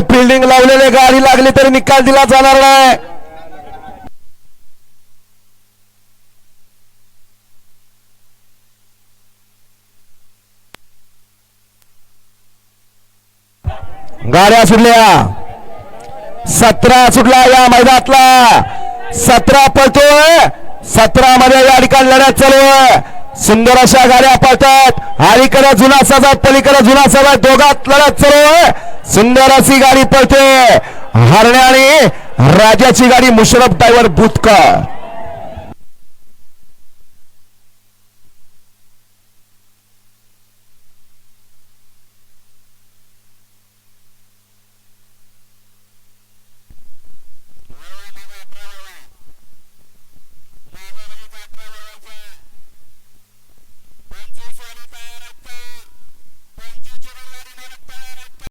Fielding लावलेले गाडी लागली तरी निकाल दिला जाणार नाही. गाड्या सुटल्या. सतरा सुटला या मैदानातला. सतरा पळतोय. सतरा मध्ये या ठिकाणी लढ्यात चालू आहे. सुंदर अशा गाड्या पळतात. अलीकडे जुना सजा पलीकडे जुना सजा दोघात लढ्यात चालू आहे. सुंदर अशी गाडी पळते. हरण्याने राजाची गाडी मुशरफ ड्रायव्हर बुतकर